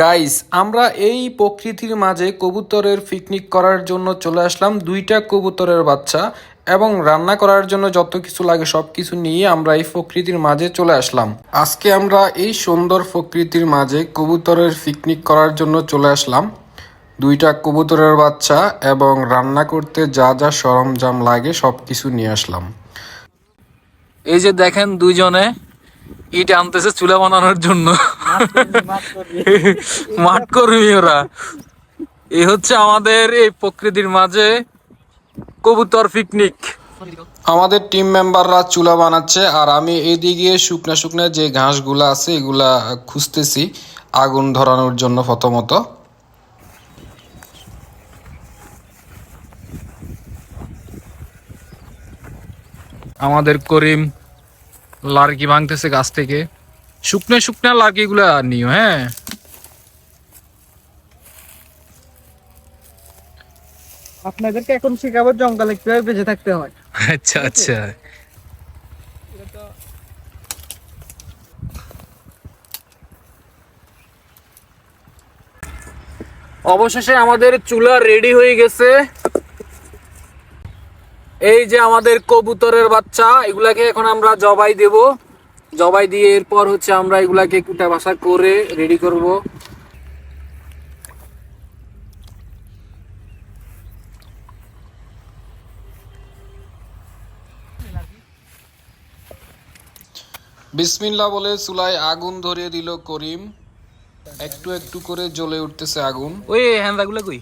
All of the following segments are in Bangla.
গাইস আমরা এই প্রকৃতির মাঝে কবুতরের পিকনিক করার জন্য চলে আসলাম দুইটা কবুতরের বাচ্চা এবং রান্না করার জন্য যত কিছু লাগে সব কিছু নিয়ে আমরা এই প্রকৃতির মাঝে চলে আসলাম। আজকে আমরা এই সুন্দর প্রকৃতির মাঝে কবুতরের পিকনিক করার জন্য চলে আসলাম। দুইটা কবুতরের বাচ্চা এবং রান্না করতে যা যা সরঞ্জাম লাগে সব কিছু নিয়ে আসলাম। এই যে দেখেন দুইজনে ইট আনতেছে চুলা বানানোর জন্য। মাঠ কর্মী ওরা। এই হচ্ছে আমাদের এই প্রকৃতির মাঝে কবুতর পিকনিক। আমাদের টিম মেম্বাররা চুলা বানাচ্ছে আর আমি এইদিকে শুকনা শুকনা যে ঘাসগুলা আছে এগুলা খুঁজতেছি আগুন ধরানোর জন্য প্রথমত। আমাদের করিম লার্কি ভাঙতেছে গাছ থেকে। শুকনো শুকনো লার্কি গুলা নিও হ্যাঁ। আপনাদেরকে এখন শেখাবো জঙ্গলে কীভাবে বেঁচে থাকতে হয়। আচ্ছা আচ্ছা। অবশেষে আমাদের চুলা রেডি হয়ে গেছে। এই যে আমাদের কবুতরের বাচ্চা এগুলাকে এখন আমরা জবাই দেব। জবাই দিয়ে এরপর হচ্ছে আমরা এগুলাকে কুটা বাসা করে রেডি করব। বিসমিল্লা বলে চুলায় আগুন ধরিয়ে দিল করিম। একটু একটু করে জ্বলে উঠতেছে আগুন। ওই হ্যান্দা গুলো কই?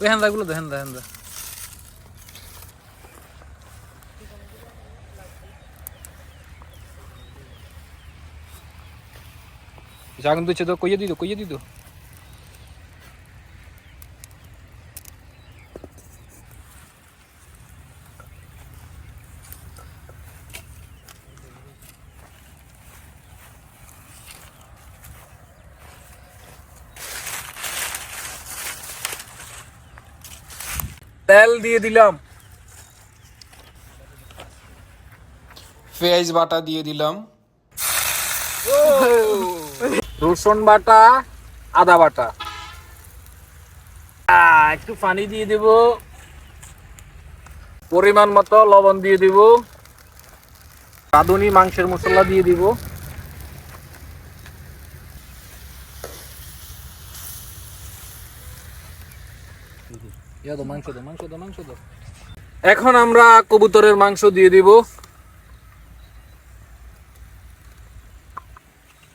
ওই হ্যান্দা গুলো দে হ্যান্দা হ্যান্দা আগুন দিচ্ছে তো কইয়ে দিত কইয়ে দিত তেল দিয়ে দিলাম পেঁয়াজ বাটা দিয়ে দিলাম রসুন বাটা আদা বাটা। একটু পানি দিয়ে দেব। পরিমাণ মতো লবণ দিয়ে দিব। রাঁধুনি মাংসের মশলা দিয়ে দিব। এখন আমরা কবুতরের মাংস দিয়ে দিব।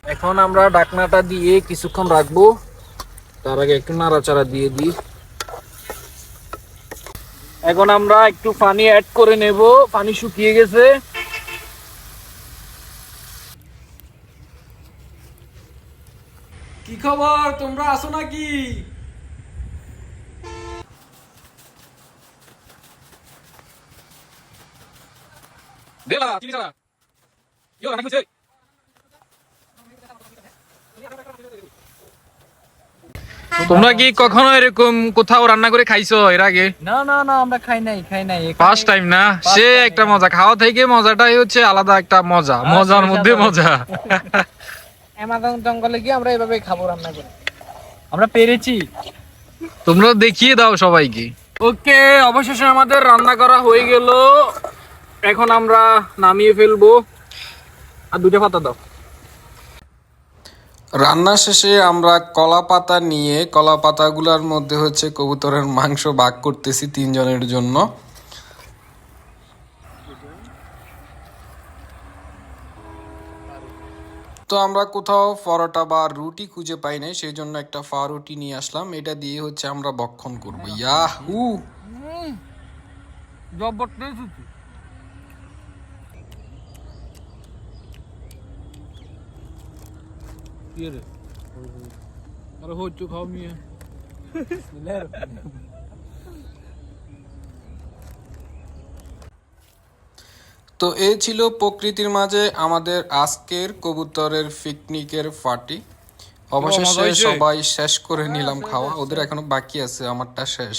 এখন আমরা ডাকনাটা দিয়ে কিছুক্ষণ রাখব। তার আগে একটু নাড়াচাড়া দিয়ে দিই। এখন আমরা একটু পানি অ্যাড করে নেব। পানি শুকিয়ে গেছে। কি খবর? তোমরা আসো নাকি? তোমরা কি কখনো এরকম কোথাও রান্না করে খাইছো এর আগে? না না না আমরা খাই নাই খাই নাই। ফার্স্ট টাইম না? সে একটা মজা। খাওয়া থেকে মজাটাই হচ্ছে আলাদা একটা মজা। মজার মধ্যে মজা। অ্যামাজন জঙ্গলে গিয়ে আমরা এভাবে খাব রান্না করে। আমরা পেরেছি। তোমরা দেখিয়ে দাও সবাইকে। ওকে অবশেষে আমাদের রান্না করা হয়ে গেল। এখন আমরা নামিয়ে ফেলব। আর দুটো পাতা দাও। রান্না শেষে আমরা কলা পাতা নিয়ে, কলা পাতাগুলোর মধ্যে হচ্ছে কবুতরের মাংস ভাগ করতেছি তিনজনের জন্য। তো আমরা কোথাও পরোটা বা রুটি খুঁজে পাই নাই, সেই জন্য একটা রুটি নিয়ে আসলাম। এটা দিয়ে হচ্ছে আমরা ভক্ষণ করব। ইয়াহু! আরে হচ্ছে খাও মিয়া তো এই ছিল প্রকৃতির মাঝে আমাদের আজকের কবুতরের পিকনিকের পার্টি অবশেষে সবাই শেষ করে নিলাম খাওয়া। ওদের এখনও বাকি আছে আমারটা শেষ।